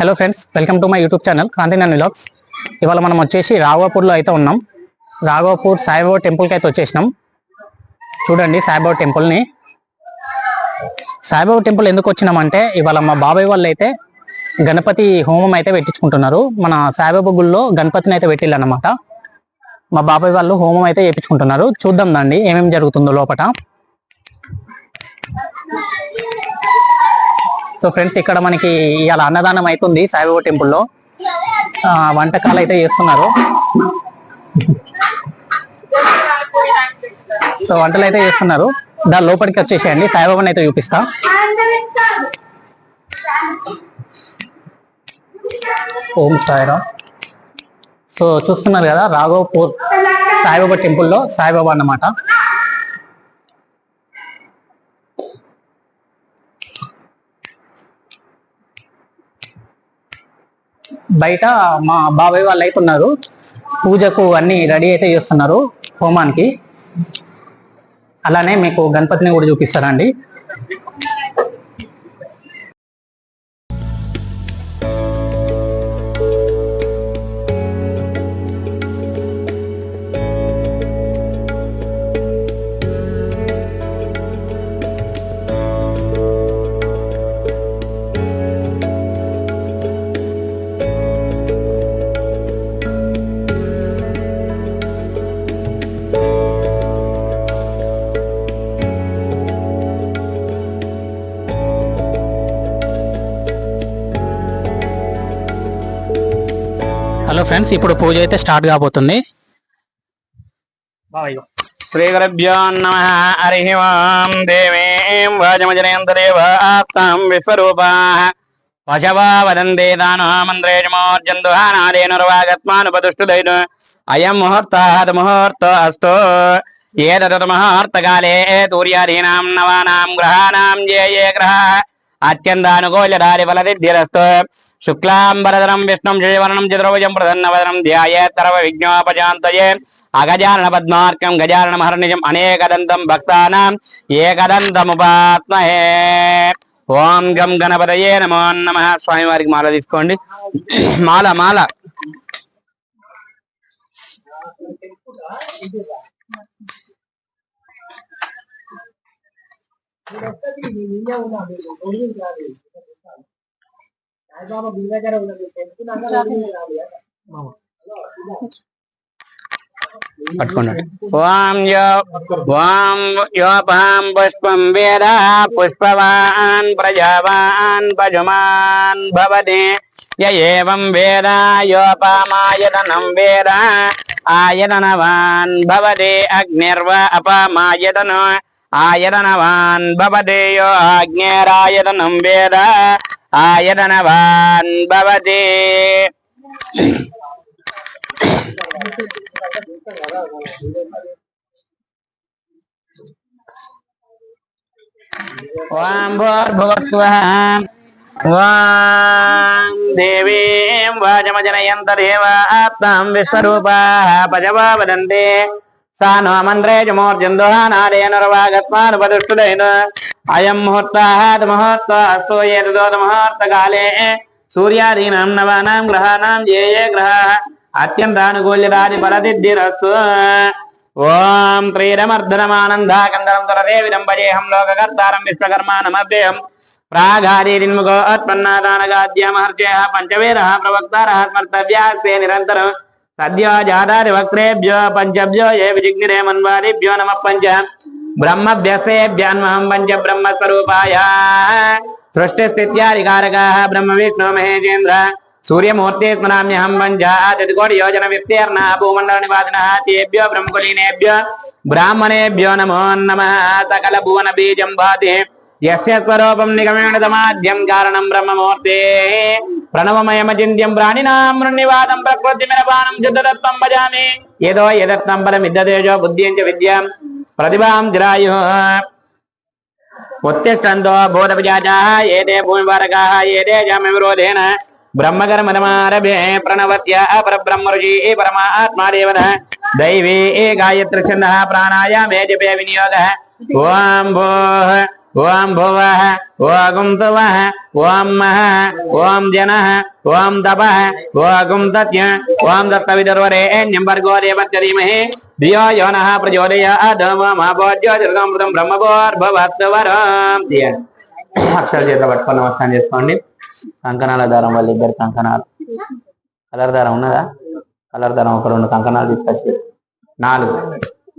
Hello friends welcome to my YouTube channel కాంతినన్ vlogs ఇవాళ మనం వచ్చేసి రాఘవపూర్లో అయితే ఉన్నాం. రాఘవపూర్ సాయిబాబా టెంపుల్కి అయితే వచ్చేసినాం. చూడండి సాయిబాబా టెంపుల్ని. సాయిబాబా టెంపుల్ ఎందుకు వచ్చినామంటే ఇవాళ మా బాబాయ్ వాళ్ళు అయితే గణపతి హోమం అయితే పెట్టించుకుంటున్నారు. మన సాయిబాబా గుళ్ళో గణపతిని అయితే పెట్టిల్లన్నమాట మా బాబాయ్ వాళ్ళు హోమం అయితే చేయించుకుంటున్నారు చూద్దాం దండి ఏమేమి జరుగుతుందో లోపట. సో ఫ్రెండ్స్ ఇక్కడ మనకి ఇవాళ అన్నదానం అవుతుంది సాయిబాబా టెంపుల్లో. వంటకాలు అయితే చేస్తున్నారు. సో వంటలు అయితే చేస్తున్నారు. దాని లోపలికి వచ్చేసేయండి. సాయిబాబాని అయితే చూపిస్తా. ఓం సాయిరా సో చూస్తున్నారు కదా రాఘవపూర్ సాయిబాబా టెంపుల్లో సాయిబాబా అన్నమాట. బయట మా బాబాయ్ వాళ్ళు అయితే ఉన్నారు పూజకు అన్ని రెడీ అయితే చేస్తున్నారు హోమానికి. అలానే మీకు గణపతిని కూడా చూపిస్తారండి. హలో ఫ్రెండ్స్ ఇప్పుడు పూజ అయితే స్టార్ట్ కాబోతుంది. బాబాయ్ శ్రీగురుభ్యో నమ హరి ఓం దేవీం వాజమజనయంతరేవాస్తాం విశ్వరూపా. పశవా వదందే దానో మంత్రేజమోర్జందుహానాదేనుర్వాగత్మానుపదుష్టుదైను అయం ముహూర్తాద్ ముహూర్త అస్తో. ఏదత్ ముహూర్తకాలే తూర్యాదీనాం నవానాం గ్రహాణాం జే ఏ గ్రహ. అత్యంతానుకూల్యదారి ఫలసిద్ధిరస్తు శుక్లాంబరధరం విష్ణుం జయవర్ణం చతుర్భుజం ప్రసన్నవదనం ధ్యాయేత్తరవ విజ్ఞాపజాంతయే అగజానన పద్మార్కం గజానన మహర్నిజం అనేకదంతం భక్తానాం ఏకదంతముపాత్మహే ఓం గం గణపతయే నమో నమ స్వామి వారికి మాల తీసుకోండి మాల మాల పట్టుకోండి ఓం యో ఓం యోపాం పుష్పం వేద పుష్పవాన్ ప్రజావాన్ పజుమాన్ భవతి. య వేద యోపామాయతనం వేద ఆయతనవాన్ భవతి. అగ్నిర్వ అపమాయతను ఆయతనవాన్ భవతి. యో అగ్నిరాయతనం వేద ఆయతనవాన్ భవతి ఓం భూర్భువస్వః ఓం దేవీం వాజమజనయంతరేవ ఆప్తాం విశ్వరూపాः పజవా వదంతే సా నో మంత్రే అయం ముహూర్తాద్ ముహూర్త అస్తో ముహూర్తకాలే సూర్యాదీనాం నవానాం గ్రహాణాం ఏ ఏ గ్రహాः అత్యంతానుకూల్యదాది ఫలసిద్ధిరస్తు ఓం త్రీరమర్ధనమానందాకందరం తురదే విదంబజేహం లోకకర్తారం విశ్వకర్మానమభ్యహం ప్రాగారీరిన్ముఖోత్పన్నాదానగాద్యమహర్జయ పంచవేద ప్రవక్తారహ స్మర్తవ్యాస్తే నిరంతరం సద్యో జాతారి వక్త్రేభ్యో పంచభ్యో ఏ విజిగ్నిరే మన్వారిభ్యో నమ పంచ. బ్రహ్మ వ్యసేభ్యాన్మహం పంచ బ్రహ్మస్వరూపాయ. సృష్టిస్థిత్యాదికారక బ్రహ్మ విష్ణు మహేంద్ర. సూర్యమూర్తి స్మరామ్యహం పంచాకోటి యోజన విస్తీర్ణ భూమండల నివాసిన తేభ్యో బ్రహ్మకులీనేభ్యో బ్రాహ్మణేభ్యో నమో నమ. సకల భువన బీజం భాతి. యస్య స్వరూపం నిగమేణమాద్యం కారణం బ్రహ్మమూర్తే ప్రణవమయమచింత్యం ప్రాణినాం మృణివాదం ప్రకృతి మినపానం చిత్తదత్వం భజామి ఏదో యదత్వం యదత్నం బలమిద్దతేజో బుద్ధిం చ విద్యాం ప్రతిభాం జిరాయు ఉత్తిష్టంతో బోధవిజాజాः ఏతే భూమివారకాः ఏతే జామ్యవిరోధేన బ్రహ్మకర్మరమారభే ప్రణవత్య పరబ్రహ్మ ఋషి పరమాత్మా దేవత దైవీ గాయత్రి ఛంద ప్రాణాయామే జపే వినియోగ ఓం భో ఓం భువ ఓం తువః ఓం మహ ఓం జన ఓం తప ఓం తత్య ఓం దత్తవిదర్వరేణ్యం భర్గో దేవస్య ధియో యో నః ప్రచోదయాత్ మా బ్రహ్మభోర్భవత్వరం. తీయండి అక్షర చేత పట్టుకొని నమస్కారం చేసుకోండి. కంకణాల దారం వాళ్ళ ఇద్దరు కంకణాలు. కలర్ దారం ఉన్నదా? కలర్ దారం ఒక రెండు కంకణాలు తీసుకొచ్చి నాలుగు.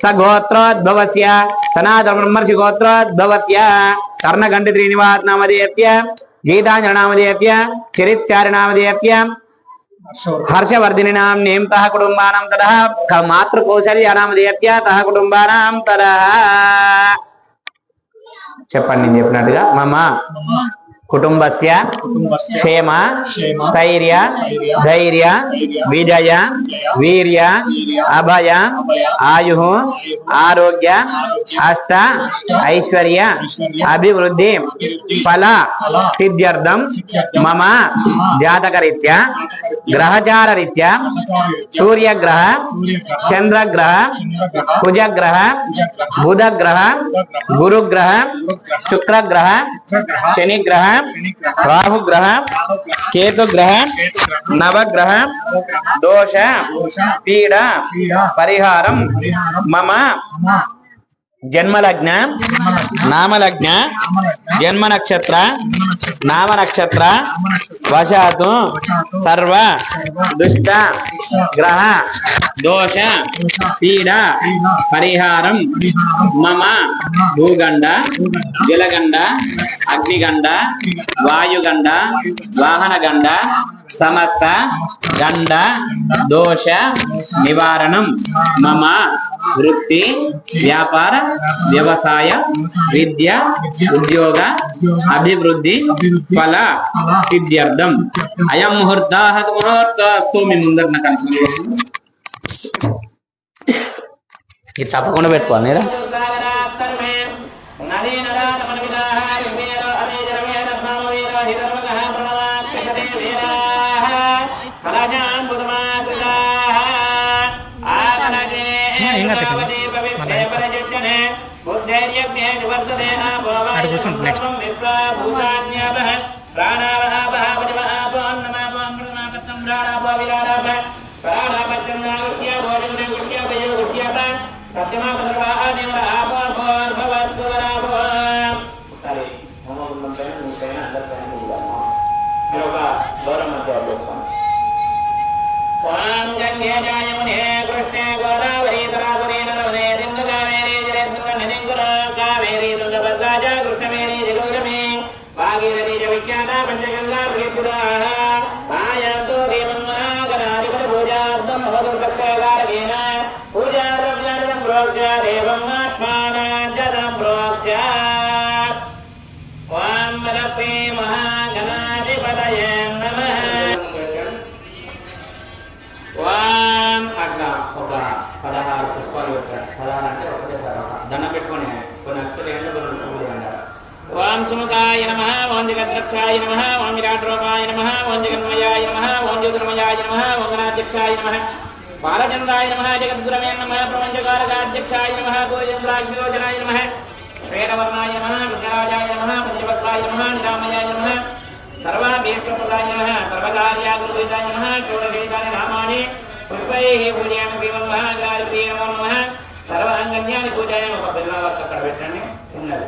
स गोत्रोद्भवस्य सनातन ब्रह्मर्षि गोत्रोद्भवस्य कर्णकण्ठ श्रीनिवास नामधेयस्य गीताञ्जल नामधेयस्य चरित्चार्य नामधेयस्य హర్షవర్ధిని నామ్నేం తహ కుటుంబానాం తదః క- మాతృకౌశల్య నామధేయత్య తహ కుటుంబానాం తదః చెప్పండి నేను చెప్పినట్టుగా మమ కుటుంబస్య క్షేమ స్థైర్య ధైర్య విజయ వీర్య అభయ ఆయు ఆరోగ్య అష్ట ఐశ్వర్య అభివృద్ధి ఫల సిద్ధ్యర్థం మమ జాతకరీత్యా గ్రహచార రీత్యా సూర్యగ్రహ చంద్రగ్రహ కుజగ్రహ బుధగ్రహ గురుగ్రహ శుక్రగ్రహ శనిగ్రహ గ్రహం రాహు గ్రహం కేతు గ్రహం నవగ్రహం దోష పీడ పరిహారం మమ జన్మలగ్న నామలగ్న జన్మ నక్షత్ర నామ నక్షత్ర వశాతు సర్వ దుష్ట గ్రహ దోష పీడ పరిహారం మమ భూగండ జలగండ అగ్నిగండ వాయుగండ వాహనగండ సమస్త గండ దోష నివారణం మమ వృత్తి వ్యాపార వ్యవసాయ విద్య ఉద్యోగ అభివృద్ధి ఫల సిద్ధ్యర్థం. అయం ముహూర్త ముహూర్తస్తు. మీ ముందర కలిసి ఇది తప్పకుండా పెట్టుకోవాలి నేను అటు ఇవ్వాలి మీరు నెక్స్ట్ దూరం మధ్య దండం పెట్టుకొని కొన్ని అక్షతలు ఏంటో కొన్ని పువ్వులు అంటారు ఓం సుముఖాయ నమ ఓం జగద్రక్షాయ నమ ఓం విరాట్రూపాయ నమ ఓం జగన్మయాయ నమ ఓం జ్యోతిర్మయాయ నమ ఓం గణాధ్యక్షాయ నమ. బాలచంద్రాయ నమ జగద్గురవే నమ ప్రపంచకారకాధ్యక్షాయ నమ గోచంద్రాగ్నిరోచనాయ నమ. శ్వేతవర్ణాయ నమ విఘ్నరాజాయ నమ పంచభక్తాయ నమ నిరామయాయ నమ. సర్వాభీష్టప్రదాయ నమ సర్వకార్యాగురుదాయ నమ షోడశేతాని నామాని పుష్పై పూజయామి భీమం మహాగ్రాధిపతి నమో నమ. సర్వాంగన్యాన్ని పూజాయామి ఒక బిల్లా వరకు అక్కడ పెట్టండి. చిన్నది.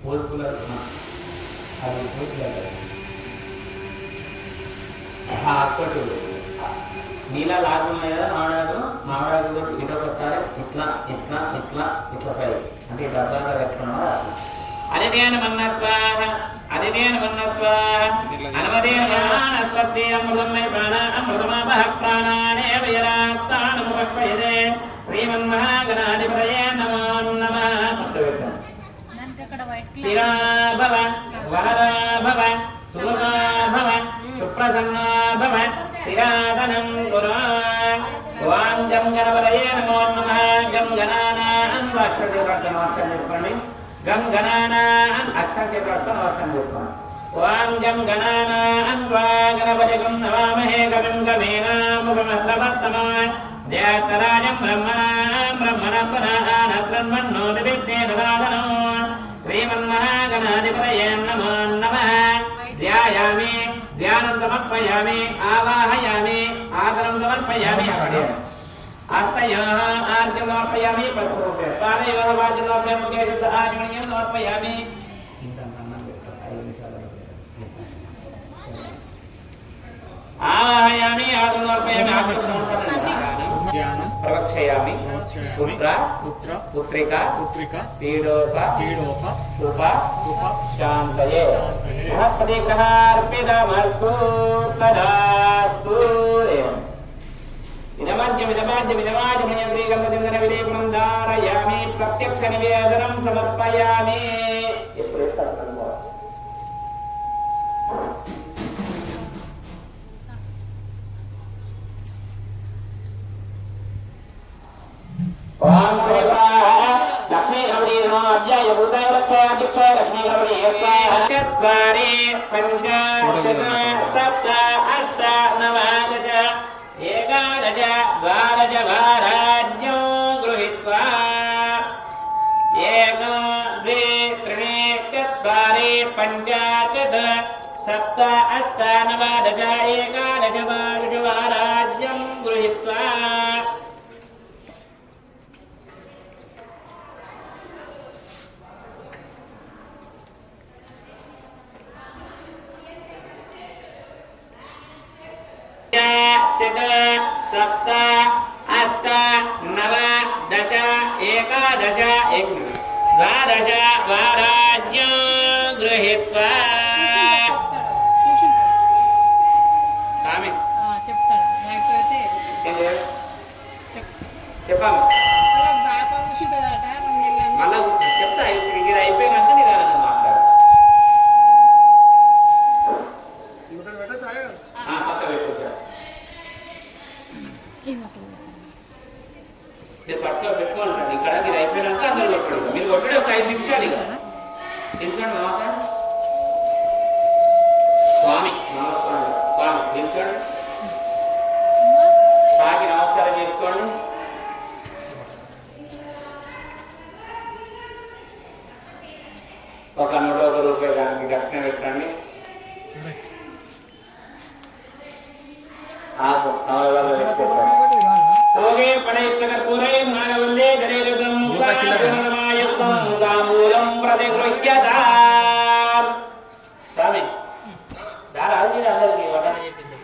నమస్కరోమి కోరుకుల అది కోరుకుల అక్కడు నీలా లాగు ఉన్నాయి కదా మామిడాకు? మామిడాకు తోటి ఇటు ఒకసారి ఇట్లా ఇట్లా ఇట్లా ఇట్లా పై. అంటే ఇట్లా అర్థంగా పెట్టుకున్నావా అదిదేన మన్నస్వాహ అదిదేన మన్నస్వాహ అనవదేన మన్నస్వద్దే అమృతమై ప్రాణ అమృతమాపహ ప్రాణానేవ యరాత్తానముపక్వయతే శ్రీమన్మహాగణాధిపతయే నమో. దానికి అక్కడ వైట్ స్థిరా భవ వరదా భవ సుఖదా భవ సుప్రసన్నా భవ స్థిరాదనం కురు ఓం జం గణపతయే నమో నమః. గం గణానాం అక్షర చేతులతో నమస్కారం చేసుకోండి. గం గణానాం అక్షర చేతులతో నమస్కారం చేసుకోండి. ఓం గం గణానాం వా గణపతి గం నమామహే గం బ్రహ్మణాం విద్యేన సాధనో శ్రీమన్మహాగణాధిపతయే నమో నమః ధ్యాయామి ధ్యానం సమర్పయామి ఆవాహయామి ఆదరం సమర్పయామి అక్కడే హస్తయోః ఆర్జం సమర్పయామి పసుపు పాదయోః వాద్యం సమర్పయామి ముఖే శుద్ధ ఆచమనీయం సమర్పయామి ప్రవక్షయామి. పుత్ర. పుత్ర. పుత్రిక. పుత్రిక. పీడోప. పీడోప. ఉప. ఉప. శాంతయే. బృహస్పతి గ్రహార్పితమస్తు తదాస్తు. ఇదమాద్యమిదమాద్యమిదమాద్యమయం శ్రీగంధచందన విలేపనం ధారయామి. ప్రత్యక్ష నివేదనం సమర్పయామి. ఎప్పుడు లక్ష్మీ రమణీ స్వాహ చత్వారి పంచ శత సప్త అష్ట నవ దశ ఏకాదశ ద్వాదశ వారాజ్యం గృహీత్వా ఏకం ద్వే త్రీణి చత్వారి పంచ షట్ సప్త అష్ట षट् सप्त अष्ट नव दश एकादश एक द्वादश वाराज्यं गृहीत्वा స్వామి చెప్తాడు లేకపోతే చెప్పాము బాబా కూర్చుంటుందట మళ్ళా కూర్చో. చెప్తా మీరు పట్టుకో పెట్టుకోండి ఇక్కడ మీరు అయిపోయినాక అందరూ కొట్టడు మీరు కొట్టడే ఒక ఐదు నిమిషాలు ఇక. తెలుసుకోండి నమస్కారం స్వామి నమస్కారం. స్వామి తెలుసుకోండి తాకి నమస్కారం చేసుకోండి. ఒక నూట ఒక రూపాయి దానికి దర్శనం పెట్టండి. ఆపు నవలలో తాంబూలం స్వామి దారా అది అందరికి వడ్డన చెప్పింది.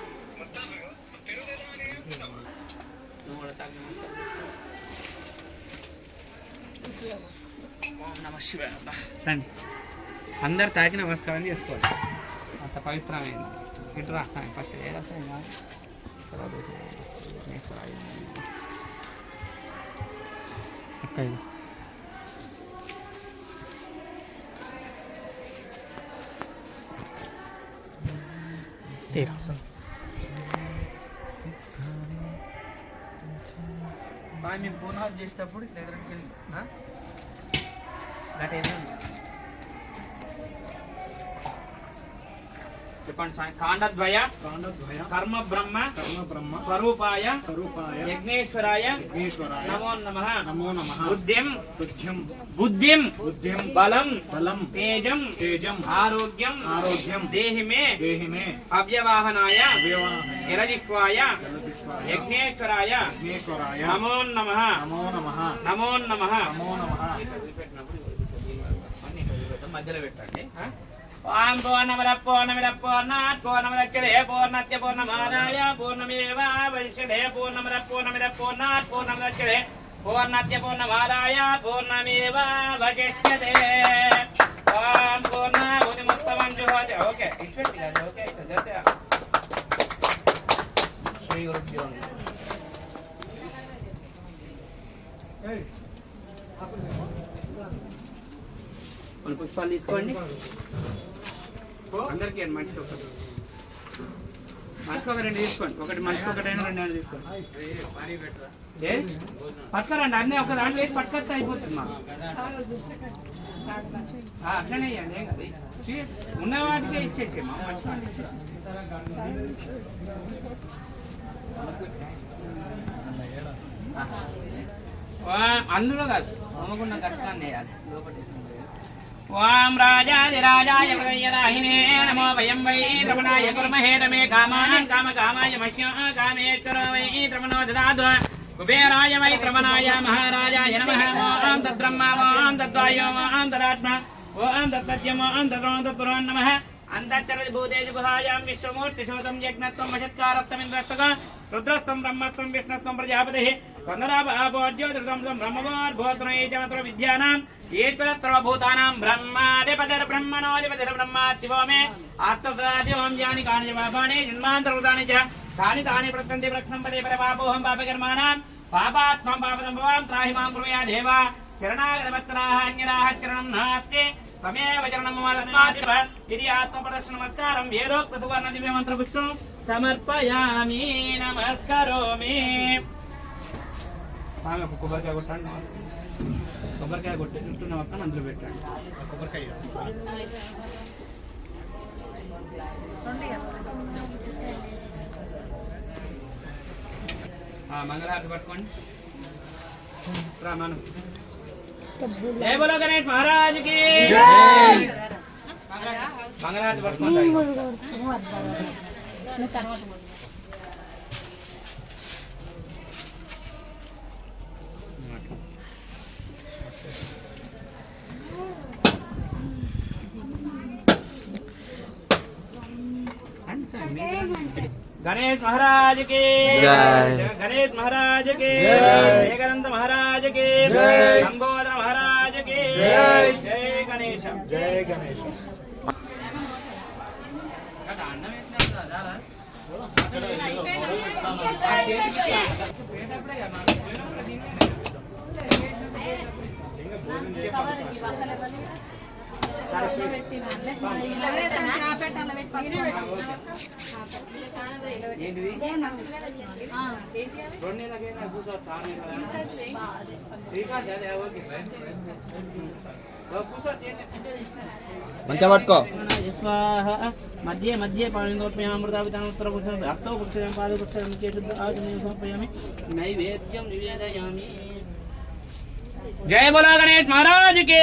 రండి. అందరు తాకి నమస్కారం చేసుకోవాలి అంత పవిత్రమైంది ఇటురా ఫస్ట్ ఏ రసం తీరా బాగా మేము పూర్ణాలు చేసేటప్పుడు ఇట్లా ఎదురుకి గట్ ఏదండి చెప్పండి స్వామి. కాండద్వయ కాండద్వయ కర్మ బ్రహ్మ కర్మ బ్రహ్మ స్వరూపాయ స్వరూపాయ యజ్ఞేశ్వరాయ విఘ్నేశ్వరాయ నమో నమ నమో నమ బుద్ధిం బుద్ధ్యం బుద్ధిం బుద్ధిం బలం బలం తేజం తేజం ఆరోగ్యం ఆరోగ్యం దేహి మే దేహి మే అవ్యవాహనాయ జలదిష్వాయ యజ్ఞేశ్వరాయ విఘ్నేశ్వరాయ నమో నమ నమో నమ నమో నమ. నమో నమ. మధ్యలో పెట్టండి? ఓం పూర్ణమద పూర్ణమిద పూర్ణాత్ పూర్ణమదక్షరే పూర్ణత్య పూర్ణమాదాయ పూర్ణమేవ వరిష్యదే పూర్ణమద పూర్ణమిద పూర్ణాత్ పూర్ణమదక్షరే పూర్ణత్య పూర్ణమాదాయ పూర్ణమేవ వశిష్యతే ఓం పూర్ణ భూతిముత్తమం జుహోతి ఓకే కాదు ఓకే చేస్తే శ్రీ గురుభ్యో. కొన్ని పుష్పాలు తీసుకోండి. అందరికీ అండి మనిషికి ఒకటి. మనిషికి ఒక రెండు తీసుకోండి. ఒకటి మనిషికి ఒకటైనా రెండు తీసుకోండి. ఏ? పట్టుకోరండి అన్నీ ఒక దాంట్లో వేసి పట్టుకొస్తే అయిపోతుంది మా అట్లనే ఇవ్వండి ఏం కదా. ఉన్న వాటికే ఇచ్చేసి మా వాటికి వా, అందులో కాదు. అమ్మకుండా కట్టాన్ని వేయాలి. లోపల వాం రాజాదిరాజాయ ప్రదయ్యరాహినే నమో వయం వై రమణాయ కుర్మహే రమే కామాన్ కామ కామాయ మహ్య కామేశ్వర వై రమణో దదాతు కుబేరాయ వై త్రమణాయ మహారాజాయ నమ. ఓం తద్బ్రహ్మ ఓం తద్వాయో ఓం తదాత్మ ఓం తత్తత్యం ఓం తద్రోం తత్పురో నమః. అంతఃచరది భూతేజు గుహాయాం విశ్వమూర్తి శోతం యజ్ఞత్వం వశత్కారత్వమింద్రస్తగా రుద్రస్తం బ్రహ్మస్తం విష్ణస్తం ప్రజాపతి కొందరాపోద్యోతిృతం బ్రహ్మవోర్భోత్రయేచనత్ర విద్యానాం ఈశ్వరత్ర భూతానాం బ్రహ్మాధిపతిర్ మే ఆత్మదాదివం యాని కాని పాపాని జన్మాంతర్గతాని చ తాని తాని ప్రత్యంతి ప్రక్షణం పదే పర పాపకర్మాణం పాపాత్మం పాపదంభవాం త్రాహి మాం కృపయా దేవ శరణాగతవత్సరాः అన్యరాः చరణం నాస్తి తమేవ చరణం మమాత్మాదివ ఇది ఆత్మప్రదర్శన నమస్కారం. వేదోక్త సువర్ణ దివ్య మంత్ర పుష్పం సమర్పయామి నమస్కరోమి. ఒక కొబ్బరికాయ కొట్టండి కొబ్బరికాయ కొట్టి చుట్టూ మొత్తం అందులో పెట్టండి. కొబ్బరికాయ. ఆ, మంగళహారతి పట్టుకోండి. రా మనసు జై బోలో గణేష్ మహారాజ్కి మంగళహారతి పట్టుకోండి. నువ్వు తర్వాత కొట్టు. गणेश महाराज के जय। गणेश महाराज के जय। विवेकानंद महाराज के जय। लंबोदर महाराज के जय। जय गणेश జయ ఏంటిది ఆ, ఏంటి అవి? రెండు నెలలకైనా కూర్చోవచ్చు ఆరు నెలలు శ్రీకాంత్ అదే ఓకే ఓ, కూర్చోవచ్చు ఏం లేదు. మంచిగా పట్టుకో స్వాహ మధ్య మధ్య పావిందోత్మయామృతావితానోత్తర పురుషం అర్థో పురుషం పాద పురుషం కేతుద్ధ ఆగ్నేయ సమర్పయామి నైవేద్యం నివేదయామి జయ బోలో గణేష్ మహారాజ్కి